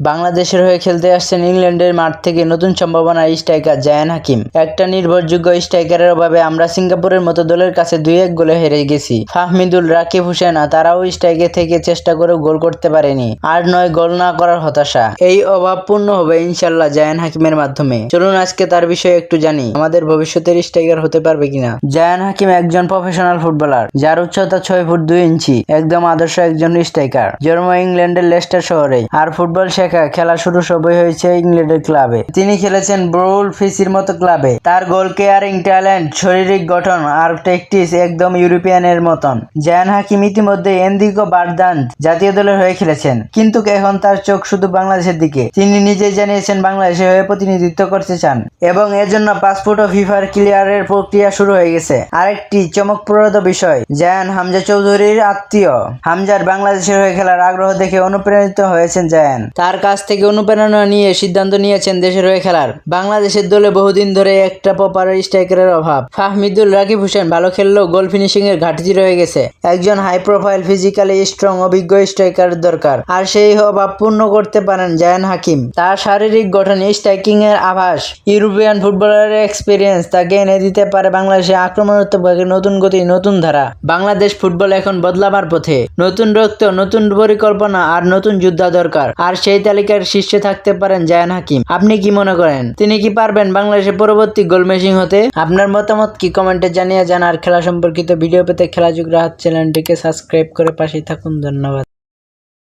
বাংলাদেশের হয়ে খেলতে আসছেন ইংল্যান্ডের মাঠ থেকে নতুন সম্ভাবনা স্ট্রাইকার জায়ান হাকিম। একটা নির্ভরযোগ্য স্ট্রাইকারের অভাবে আমরা সিঙ্গাপুরের মতো দলের কাছে দুই এক গোলে হেরে গেছি। ফাহমিদুল, রাকিব হুসেনা তারাও স্ট্রাইকে থেকে চেষ্টা করে গোল করতে পারেনি। আর নয়, গোল না করার হতাশা। এই অভাব পূর্ণ হবে ইনশাল্লাহ জায়ান হাকিমের মাধ্যমে। চলুন আজকে তার বিষয়ে একটু জানি, আমাদের ভবিষ্যতের স্ট্রাইকার হতে পারবে কিনা? জায়ান হাকিম একজন প্রফেশনাল ফুটবলার যার উচ্চতা ছয় ফুট দুই ইঞ্চি, একদম আদর্শ একজন স্ট্রাইকার। জন্ম ইংল্যান্ডের লেস্টার শহরে। আর ফুটবল শেখা খেলা শুরু সবই হয়েছে ইংল্যান্ডের ক্লাবে। তিনি খেলেছেন ব্রুল ফিসির মতো ক্লাবে। তার গোল কেয়ারিং ট্যালেন্ট, শারীরিক গঠন, আর টেকটিস একদম ইউরোপিয়ানের মতন। জায়ান হাকিম ইতিমধ্যে এন্দিগো বারদান্ত জাতীয় দলের হয়ে খেলেছেন। কিন্তু এখন তার চোখ শুধু বাংলাদেশের দিকে। তিনি নিজেই জানিয়েছেন বাংলাদেশের হয়ে প্রতিনিধিত্ব করতে চান। এবং এজন্য পাসপোর্ট ও ফিফার ক্লিয়ারের প্রক্রিয়া শুরু হয়ে গেছে। আরেকটি চমকপ্রদ বিষয়, জায়ান হামজা চৌধুরীর আত্মীয়। হামজার বাংলাদেশের হয়ে খেলার আগ্রহ দেখে অনুপ্রাণিত হয়েছেন জায়ান। তার কাছ থেকে অনুপ্রেরণা নিয়ে সিদ্ধান্ত নিয়েছেন দেশের হয়ে খেলার। বাংলাদেশের দলে বহুদিন ধরে একটা প্রপার স্ট্রাইকারের অভাব। ফাহমিদুল রাকিব হোসেন ভালো খেললেও গোল ফিনিশিং এর ঘাটতি রয়ে গেছে। একজন হাই প্রোফাইল ফিজিক্যালি স্ট্রং অভিজ্ঞ স্ট্রাইকার দরকার। আর সেই অভাব পূর্ণ করতে পারেন জায়ান হাকিম। তার শারীরিক গঠন স্ট্রাইকিং এর আভাস, ইউরোপিয়ান ফুটবলারের এক্সপিরিয়েন্স তাকে এনে দিতে পারে বাংলাদেশে আক্রমণাত্মক নতুন গতি, নতুন ধারা। বাংলাদেশ ফুটবল এখন বদলাবার পথে। নতুন রক্ত, নতুন পরিকল্পনা আর নতুন যোদ্ধা দরকার। আর সেই তালিকার শীর্ষে থাকতে পারেন জায়ান হাকিম। আপনি কি মনে করেন? তিনি কি পারবেন বাংলাদেশের পরবর্তী গোল মেশিং হতে? আপনার মতামত কি কমেন্টে জানিয়ে যান আর খেলা সম্পর্কিত ভিডিও পেতে খেলা যুগ রাহাত চ্যানেলটিকে সাবস্ক্রাইব করে পাশেই থাকুন। ধন্যবাদ।